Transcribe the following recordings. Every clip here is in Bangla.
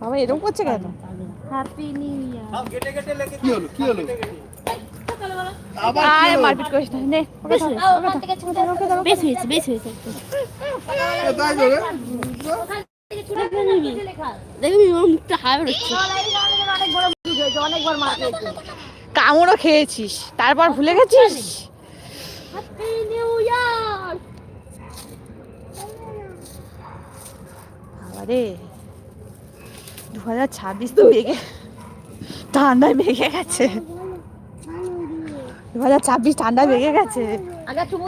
বাবা এরকম করছে কেন? হ্যাপি নিউ ইয়ার গেটে কি হলো? কি হলো? কি আয় হলো? মারপিট করিস না নে ওকে ধর। বেশ হয়েছে বেশ হয়েছে তাই তো দেখবি ওর মুখটা হাওয়া হচ্ছে কামড়ও খেয়েছিস তারপর ভুলে গেছিস? হ্যাপি নিউ ইয়ার আরে দু হাজার ছাব্বিশ তো বেগে ঠান্ডায় বেগে গেছে। দু হাজার ছাব্বিশ ঠান্ডায় বেগে গেছে। আগে চুমু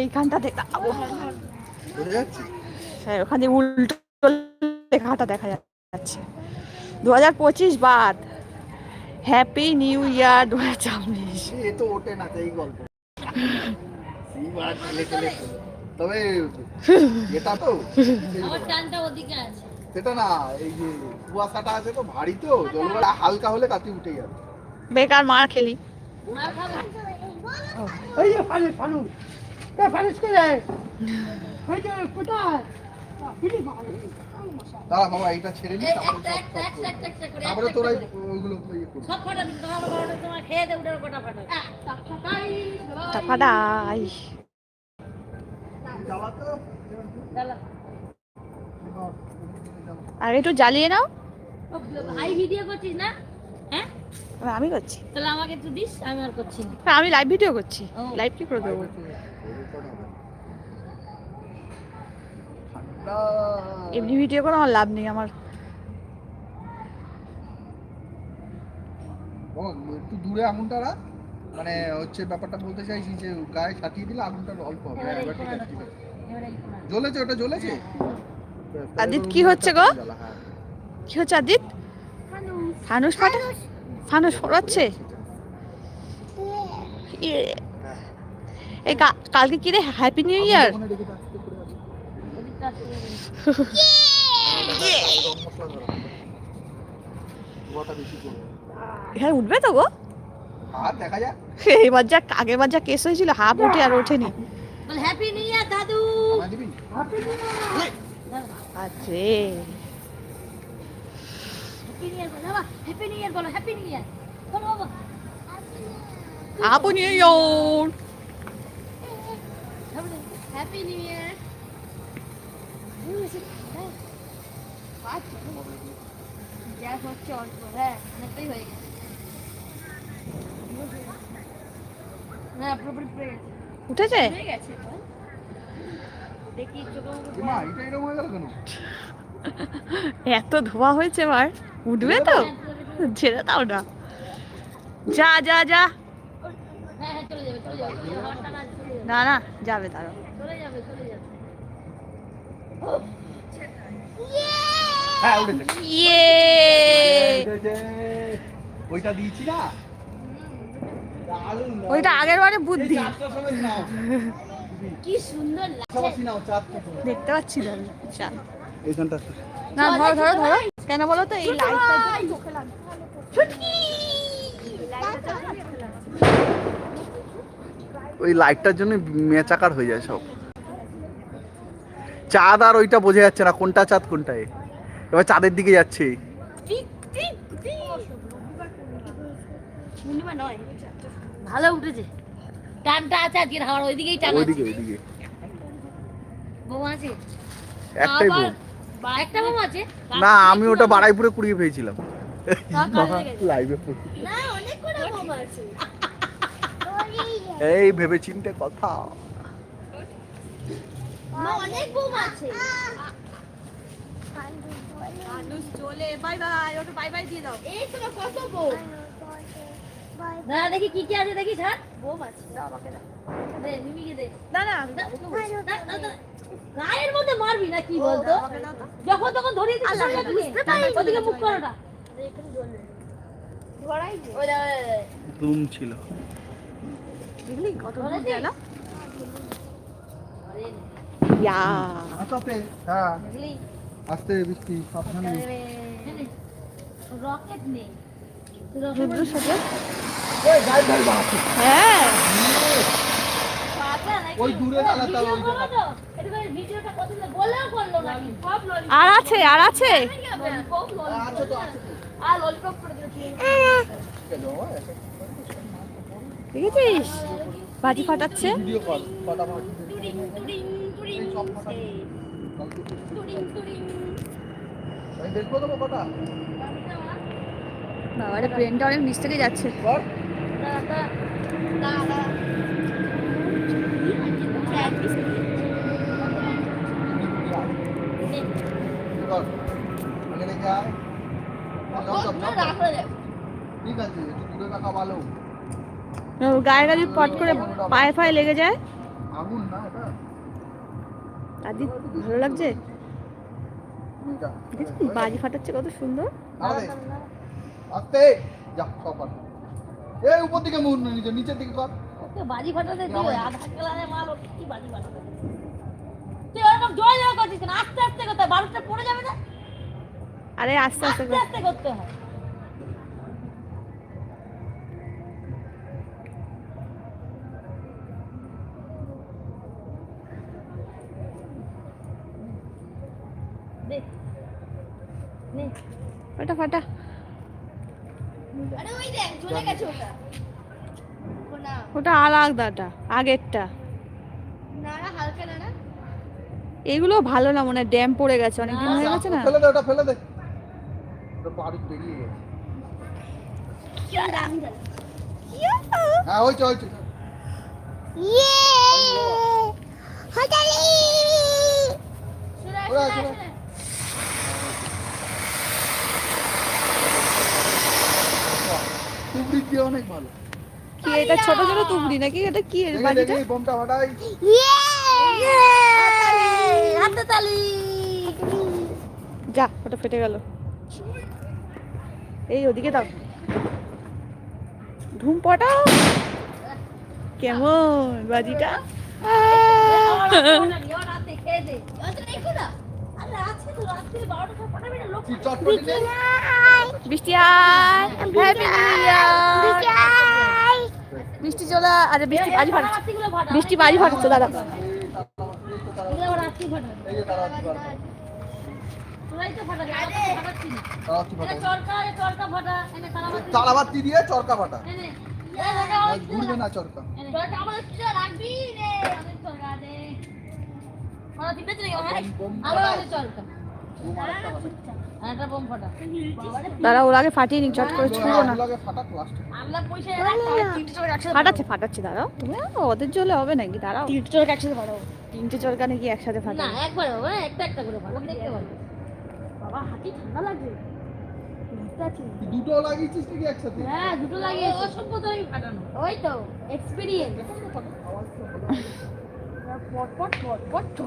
এইখানটা দেখাবো হ্যাঁ ওখানে উল্টো লেখাটা দেখা যাচ্ছে। দু হাজার পঁচিশ বাদ। হ্যাপি নিউ ইয়ার দু হাজার ছাব্বিশ তো ওঠে না এই গল্প। এইবার ঠেলে ঠেলে তবে এটা তো আমার টানটা ওদিকে আছে। সেটা না এই যে কুয়াশাটা আছে তো ভারী তো জলবেলা হালকা হলে কাতি উঠে যাবে। বেকার মার খেলি। এই যে ফানুস ফানুস এ ফানুস কে রে ওই যে কোথায়? দাঁড়া বাবা এইটা ছেড়ে নি এই তারপরে তোরা। ওইগুলো ইয়ে সব ফাটা দিন তোমার বাবা তোমার খেয়ে দে উঠে গোটা ফাটা তো চলো আর একটু জ্বালিয়ে নাও। ভিডিও করছিস না? হ্যাঁ? আমি করছি। তাহলে আমাকে একটু দিস আমি আর করছি না। হ্যাঁ, আমি লাইভ ভিডিও করছি। লাইভ কি করে দেবো? এমনি ভিডিও করে আমার লাভ নেই আমার। ও, একটু দূরে আগুনটা রাখ। মানে হচ্ছে ব্যাপারটা বলতে চাইছি যে গায়ে সাজিয়ে দিলে আগুনটা অল্প হবে। এবারে ঠিক আছে। জ্বলেছে ওটা জ্বলেছে? আদিত, কি হচ্ছে গো? হ্যাঁ। কি হচ্ছে আদিত ফানুস ফাটা ফানুস ফোড়াচ্ছে ইয়ে। এই কালকে কি রে হ্যাপি নিউ ইয়ার। এখানে উঠবে তো গো এবার যা আগের বার যা কেস হয়েছিল হাফ ওঠে আর ওঠেনি হ্যাপি নিউ ইয়ার দাদু আছে। Happy new year happy new year বলো হ্যাপি নিউ ইয়ার আপু new year happy new year gas হচ্ছে অল্প হ্যাঁ অনেকটাই হয়ে গেছে। হ্যাঁ পুরোপুরি উঠেছে? হয়ে গেছে বল। দেখি চোখে মুখে মা এটা এরকম হয়ে গেল কেন এত ধোয়া হয়েছে এবার। উঠবে তো? ছেড়ে দাও না। যা যা যা। হ্যাঁ হ্যাঁ না না যাবে দাঁড়াও। চলে যাবে চলে যাবে। হ্যাঁ ইয়ে। ওইটা দিয়েছি না? ওইটা আগের বারে বুদ্ধি। এই চারটার সময় নাও। কি সুন্দর লাগছে। পাশাপাশি নাও, চারটার সময়। দেখতে পাচ্ছি না আমি। চা। এইখানটা না ধরো ধরো ধরো। কেন বলো তো এই লাইটটা ওই লাইটটার জন্য মেচাকার হয়ে যায় সব। চাঁদ আর ওইটা বোঝা যাচ্ছে না কোনটা চাঁদ কোনটা এ। এবার চাঁদের দিকে যাচ্ছে। ভালো উঠেছে। টানটা আছে আজকের হাওয়ার ওইদিকেই টান আছে। ওইদিকে ওইদিকে। বউ আছে। একটাই আবার বোন বা- একটা বউ আছে? না আমি ওটা বাড়াইপুরে কুড়িয়ে পেয়েছিলাম। লাইভে না অনেক বউ আছে। এই ভেবে চিনতে কথা। মা অনেক বউ আছে। চলে বাই বাই ওটা বাই বাই দিয়ে দাও। এই তোমার কত বউ? দাদা দেখি কি কি আছে দেখি ছাড় বউ আছে দাও আমাকে দাও। দে মিমিকে দে। না না দা, দা, দা, দা। গায়ের মধ্যে মারবি না কি বলতো? যখন তখন ধরিয়ে দিতে পারবে বুঝতে পারি ওদিকে মুখ করো না। ওই দা, ওই দুম ছিল। দেখলি কত দূর গেল ইয়া। আস্তে হ্যাঁ। আস্তে বৃষ্টি সাবধানে। রকেট নেই। রুদ্র সাথে হ্যাঁ। আর আছে আর আছে। দেখেছিস? বাজি ফাটাচ্ছে। ভিডিও কল ফটাফট বাবারে ব্রেনটা অনেক নিচ থেকে যাচ্ছে। গায়ে গায়ে পট করে পায়ে পায়ে লেগে যায়। আগুন না ওটা ভালো লাগছে। বাজি ফাটাচ্ছে কত সুন্দর? আস্তে যা সব এই উপর দিকে মুখ নিচে নিচের দিকে কর বাজি ফাটাতে দিও আধা কেলারে মাল ওকে কি বাজি ফাটাতে তুই ওরকম জয় জয় করছিস কেন? আস্তে আস্তে করতে হয় পড়ে যাবে না? আরে আস্তে আস্তে আস্তে করতে হয়। দে নে। ওটা আলাদাটা আগেরটা। এগুলো ভালো না মনে হয় ড্যাম পড়ে গেছে অনেকদিন হয়ে গেছে না? ফেলে দে ওটা ফেলে দে। ওটা বারুদ বেরিয়ে গেছে। হ্যাঁ না? তুবড়ি দিয়ে অনেক ভালো। কি এটা ছোট ছোট তুবড়ি নাকি? এটা কি এর বাজিটা দেখে বোমটা ফাটাই। হাতে তালি যা ওটা ফেটে গেল। এই ওদিকে দাও। ধুম পটাও। কেমন বাজিটা? আছে তো রাত্রে বারোটা পাঠাবি না লোক কি চটপটি নে বৃষ্টি আয় হ্যাপি নিউ ইয়ার বৃষ্টি চলা আরে বৃষ্টি বাজি ফাটাচ্ছে বৃষ্টি ফাটাচ্ছে দাদা চরকা চরকা তালাবাতি তালাবাতি দিয়ে চরকা ফাটা ঘুরবে না চরকা চরকা আমার রাখবি রে চরকা ওরা হ্যাঁ ফাটা দাদা ওর আগে ফাটিয়ে নি চট করে ছুঁড়ো না। ফাটাচ্ছে ফাটাচ্ছে দাঁড়াও। তুমি ওদের জলে হবে নাকি? দাঁড়াও। তিনটে চরকা একসাথে ফাটাবো। তিনটে চরকা নাকি একসাথে না একবার হবে একটা একটা করে ফাটাবো দেখতে পারব বাবা হাতি ঠান্ডা। তুই দুটো লাগিয়েছিস নাকি একসাথে? হ্যাঁ দুটো লাগিয়ে অসভ্যতা আমি ফাটানো। ওই তো এক্সপিরিয়েন্স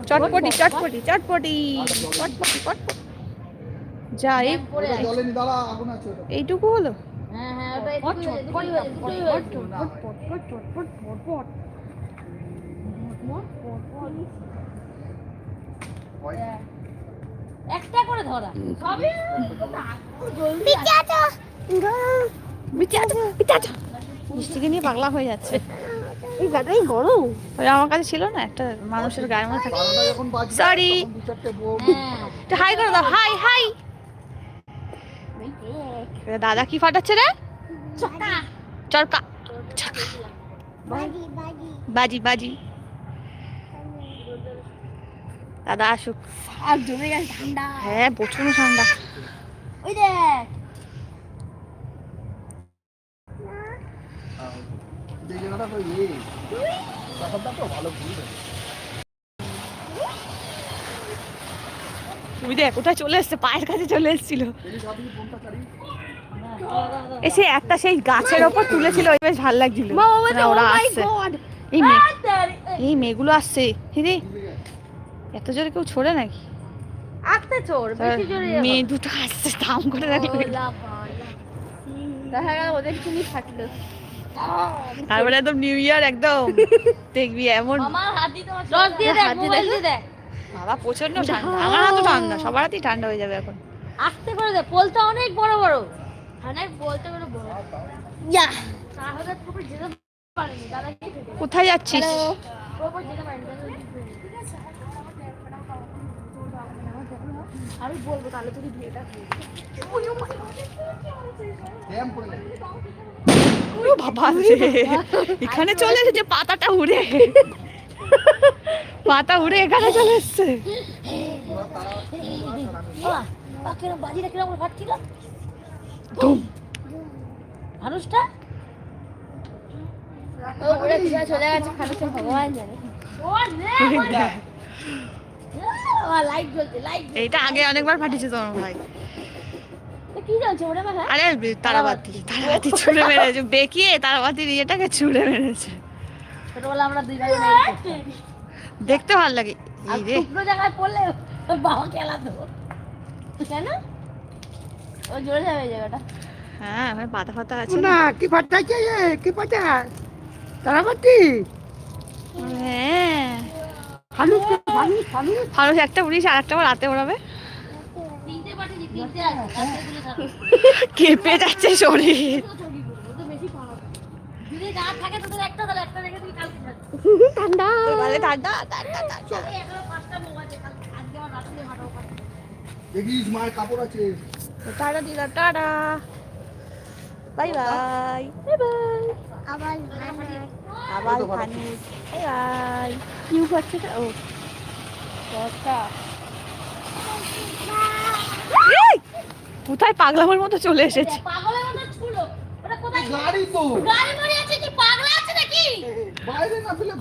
চটপটি চটপটি চটপটি চটপটি চটপটি। যা এইটুকু হলো? একটু করে ধরা। সবই জলদি বিচা নিয়ে পাগলা হয়ে যাচ্ছে এই গাটাই গরম। ওই আমার কাছে ছিল না একটা মানুষের গায়ের মধ্যে বোম হ্যাঁ হাই করে দাও হাই হাই। দাদা কি ফাটাচ্ছে রে? চরকা। বাজি বাজি। দাদা আসুক। আর জমে গেছে ঠান্ডা। হ্যাঁ প্রচুর ঠান্ডা। ওই দেখ। যে জায়গাটা তো ইয়ে ব্যাপারটা তো ভালো ঘুরবে তুমি দেখ ওটা চলে এসছে? পায়ের কাছে চলে এসেছিল। এসে একটা সেই গাছের ওপর তুলেছিল ওই বেশ ভালো লাগছিল। ওরা আসছে। এই মেয়ে এই মেয়েগুলো আসছে। রে এত জোরে কেউ ছোড়ে নাকি? আস্তে চোর বেশি জোরে মেয়ে দুটো আসছে দাম করে দেখো দেখা গেল ওদের চুলি ফাটলো। তারপরে একদম নিউ ইয়ার একদম। দেখবি এমন বাবা প্রচণ্ড ঠান্ডা। আমার হাতও ঠান্ডা সবার হাতেই ঠান্ডা হয়ে যাবে এখন। আস্তে করে দে পোলটা অনেক বড় বড়। অনেক বলতে করে বড় ইয়া। তাহলে পুরো যেতে পারেনি দাদা কোথায় যাচ্ছিস? আমি বলব তাহলে তুমি। ও বাবা রে এখানে চলে এসেছে পাতাটা উড়ে পাতা উড়ে এখানে চলে এসছে বাজিটা ফাটছিল মানুষটা ও পিছনে চলে গেছে খানুকে ভগবান জানে লাইট জ্বলছে লাইট এইটা আগে অনেকবার ফাটিছে তোমার ভাই কি জ্বলছে ওরে মাথা আরে তারাবাতি তারাবাতি। ছুঁড়ে মেরেছে। বেঁকিয়ে তারাবাতির ইয়েটাকে ছুঁড়ে মেরেছে। ছোটবেলা আমরা দুই ভাই দেখতে ভালো লাগে। এই রে। জায়গায় পড়লে ওর বাবা খেলাতো কেন ও জোরে যাবে জায়গাটা হ্যাঁ আমার পাতা ফাতা আছে না কি? কি তারাবাতি? হ্যাঁ। ফানুস ফানুস ফানুস। ফানুস একটা উড়িস আর একটা রাতে ওড়াবে তিনটে পাঠিয়েছি তিনটে আছে রাত্রেগুলো থাকো কেঁপে যাচ্ছে শরীর। ঠান্ডা। ঠান্ডা দেখিস মায়ের কাপড় আছে। টাটা দিলাম tata. Bye bye. Bye bye. আবার আবার ফানুস বাই বাই। কিউ করছে ও এই! কোথায় পাগলামের মতো চলে এসেছে? পাগলের মতো ছুলো। ওটা কোথায়? গাড়ি তো। গাড়ি মারি আছে কি? পাগলা আছে নাকি? বাইরে না ফেলে